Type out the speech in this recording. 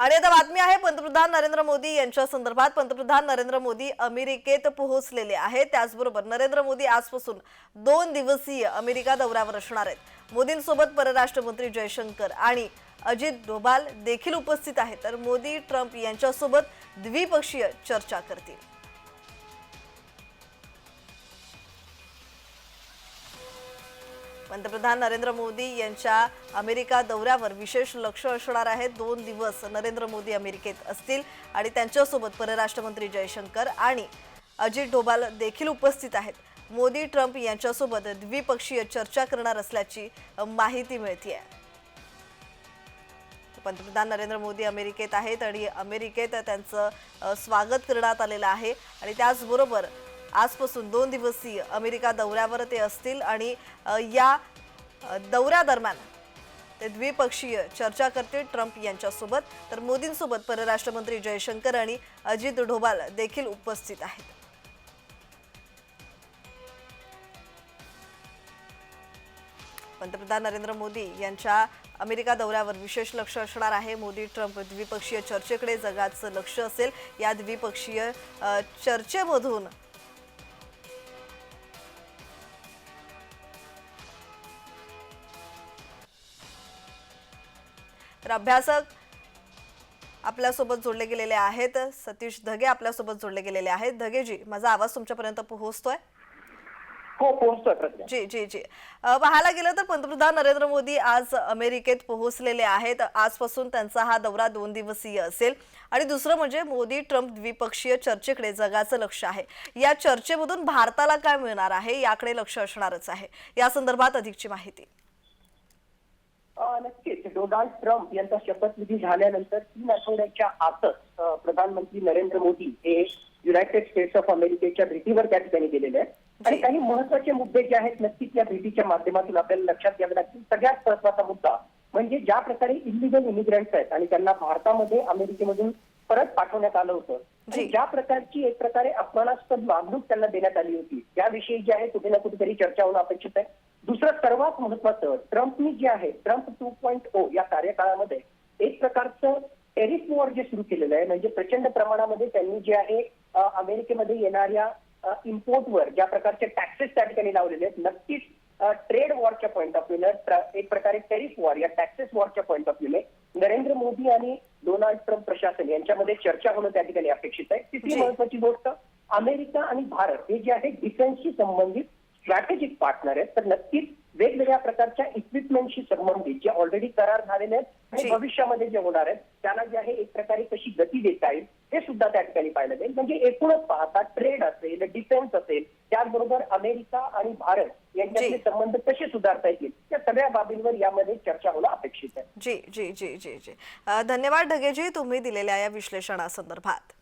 आणि आता बातमी आहे पंतप्रधान नरेंद्र मोदी यांच्या संदर्भात. पंतप्रधान नरेंद्र मोदी अमेरिकेत पोहोचलेले आहेत. त्याचबरोबर नरेंद्र मोदी आजपासून दोन दिवसीय अमेरिका दौऱ्यावर असणार आहेत. मोदींसोबत परराष्ट्र मंत्री जयशंकर आणि अजित डोभाल देखील उपस्थित आहेत. तर मोदी ट्रम्प यांच्यासोबत द्विपक्षीय चर्चा करतील. पंतप्रधान नरेंद्र मोदी यांच्या अमेरिका दौऱ्यावर विशेष लक्ष असणार आहे. दोन दिवस नरेंद्र मोदी अमेरिकेत असतील आणि त्यांच्यासोबत परराष्ट्रमंत्री जयशंकर आणि अजित डोभाल देखील उपस्थित आहेत. मोदी ट्रम्प यांच्यासोबत द्विपक्षीय चर्चा करणार असल्याची माहिती मिळते आहे पंतप्रधान नरेंद्र मोदी अमेरिकेत आहेत आणि अमेरिकेत त्यांचं स्वागत करण्यात आलेलं आहे. आणि त्याचबरोबर आजपासून दोन दिवसीय अमेरिका दौऱ्यावर ते असतील आणि या दौऱ्यादरम्यान ते द्विपक्षीय चर्चा करतील ट्रम्प यांच्यासोबत. तर मोदींसोबत परराष्ट्रमंत्री जयशंकर आणि अजित डोभाल देखील उपस्थित आहेत. पंतप्रधान नरेंद्र मोदी यांच्या अमेरिका दौऱ्यावर विशेष लक्ष असणार आहे. मोदी ट्रम्प द्विपक्षीय चर्चेकडे जगाचं लक्ष असेल. या द्विपक्षीय चर्चेमधून तर अभ्यासक आपल्यासोबत जोडले गेलेले आहेत. सतीश धगे आपल्यासोबत जोडले गेलेले आहेत. धगेजी माझा आवाज तुमच्यापर्यंत पोहोचतोय? हो पोहोचतोय जी जी जी. पाहायला गेलं तर पंतप्रधान नरेंद्र मोदी आज अमेरिकेत पोहोचलेले आहेत. आजपासून त्यांचा हा दौरा दोन दिवसीय असेल. आणि दुसरं म्हणजे मोदी ट्रम्प द्विपक्षीय चर्चेकडे जगाचं लक्ष आहे. या चर्चेमधून भारताला काय मिळणार आहे याकडे लक्ष असणारच आहे. या संदर्भात अधिकची माहिती. नक्कीच. डोनाल्ड ट्रम्प यांचा शपथविधी झाल्यानंतर तीन आठवड्याच्या आतच प्रधानमंत्री नरेंद्र मोदी हे युनायटेड स्टेट्स ऑफ अमेरिकेच्या भेटीवर त्या ठिकाणी गेलेले आहेत. आणि. काही महत्त्वाचे मुद्दे जे आहेत नक्कीच या भेटीच्या माध्यमातून आपल्याला लक्षात घ्यावे लागतील. सगळ्यात महत्त्वाचा मुद्दा म्हणजे ज्या प्रकारे इलिगल इमिग्रंट्स आहेत आणि त्यांना भारतामध्ये अमेरिकेमधून परत पाठवण्यात आलं होतं. ज्या प्रकारची एक प्रकारे अपमानास्पद वागणूक त्यांना देण्यात आली होती त्याविषयी जे आहे कुठे ना कुठेतरी चर्चा होणं अपेक्षित आहे. दुसरं सर्वात महत्वाचं ट्रम्पनी जे आहे ट्रम्प टू पॉईंट ओ या कार्यकाळामध्ये एक प्रकारचं टेरिफ वॉर जे सुरू केलेलं आहे म्हणजे प्रचंड प्रमाणामध्ये त्यांनी जे आहे अमेरिकेमध्ये येणाऱ्या इम्पोर्टवर ज्या प्रकारचे टॅक्सेस त्या ठिकाणी लावलेले आहेत नक्कीच ट्रेड वॉरच्या पॉईंट ऑफ व्ह्यूने एक प्रकारे टेरिफ वॉर या टॅक्सेस वॉरच्या पॉईंट ऑफ व्ह्यूने नरेंद्र मोदी आणि डोनाल्ड ट्रम्प प्रशासन यांच्यामध्ये चर्चा होणं त्या ठिकाणी अपेक्षित आहे तिसरी. महत्वाची गोष्ट अमेरिका आणि भारत हे जे आहे डिफेन्सशी संबंधित पार्टनर आहेत. तर नक्कीच वेगवेगळ्या प्रकारच्या इक्विपमेंटशी संबंधित जे ऑलरेडी करार झालेले आहेत. आणि भविष्यामध्ये जे होणार आहेत त्याला जे आहे एक प्रकारे कशी गती देता येईल हे सुद्धा त्या ठिकाणी पाहिलं जाईल म्हणजे एकूणच पाहता ट्रेड असेल डिफेन्स असेल त्याचबरोबर अमेरिका आणि भारत यांच्यातले. संबंध कसे सुधारता येतील या सगळ्या बाबींवर यामध्ये चर्चा होणं अपेक्षित आहे. जी जी जी जी जी. धन्यवाद ढगेजी तुम्ही दिलेल्या या विश्लेषणासंदर्भात.